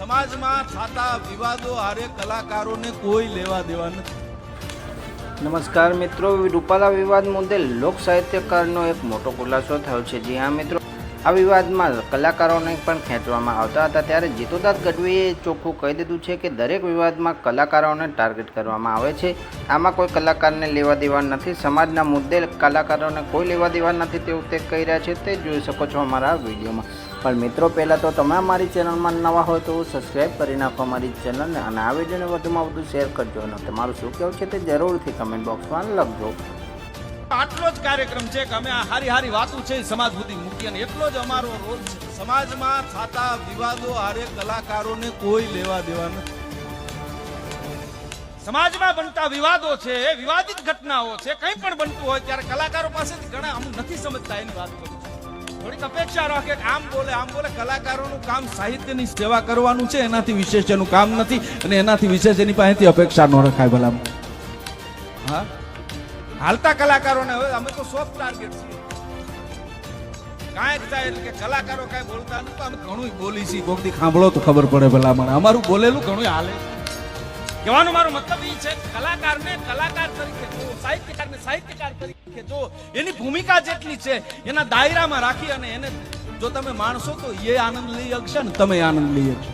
સમાજમાં થતા વિવાદો હારે કલાકારોને કોઈ લેવા દેવા નથી. નમસ્કાર મિત્રો, રૂપાલા વિવાદ મુદ્દે લોક સાહિત્યકારનો એક મોટો ખુલાસો થયો છે. જી હા મિત્રો, આ વિવાદમાં કલાકારોને પણ ખેંચવામાં આવતા હતા. ત્યારે જીતુદાસ ગઢવીએ ચોખ્ખું કહી દીધું છે કે દરેક વિવાદમાં કલાકારોને ટાર્ગેટ કરવામાં આવે છે. આમાં કોઈ કલાકારને લેવા દેવા નથી. સમાજના મુદ્દે કલાકારોને કોઈ લેવા દેવા નથી તેવું તે કહી રહ્યા છે. તે જોઈ શકો છો અમારા વિડીયોમાં. પણ મિત્રો, પહેલાં તો તમે અમારી ચેનલમાં નવા હોય તો સબસ્ક્રાઈબ કરી નાખો અમારી ચેનલને અને આ વિડીયોને વધુમાં વધુ શેર કરજો અને તમારું શું કહેવું છે તે જરૂરથી કમેન્ટ બોક્સમાં લખજો. આટલો જ કાર્યક્રમ છે કે અમે આ હારી હારી વાતો છે સમાજ સુધી મૂકી અને એટલો જ અમારો રોજ છે. સમાજમાં થતા વિવાદો હારે કલાકારોને કોઈ લેવા દેવા નથી. સમાજમાં બનતા વિવાદો છે, વિવાદિત ઘટનાઓ છે, કંઈ પણ બનતું હોય ત્યારે કલાકારો પાસેથી ઘણા અમુક નથી સમજતા એની વાત કરું. થોડીક અપેક્ષા રાખે આમ બોલે આમ બોલે. કલાકારોનું કામ સાહિત્યની સેવા કરવાનું છે, એનાથી વિશેષ એનું કામ નથી અને એનાથી વિશેષ એની પાસેથી અપેક્ષા ન રખાય ભલા. હા? હાલતા કલાકારોને હવે અમે તો સોફ્ટ ટાર્ગેટ છીએ. કલાકારો કાંઈ બોલતા નથી અમે ઘણું બોલી છીએ. કોક દી સાંભળો તો ખબર પડે ભલા મને. અમારું બોલેલું ઘણું હાલે. કહેવાનો મારો મતલબ એ છે, કલાકારને કલાકાર તરીકે જો એની ભૂમિકા જેટલી છે, એના દાયરામાં રાખી અને એને જો તમે માણસો તો એ આનંદ લઈ શકશે ને તમે આનંદ લઈ શકશો.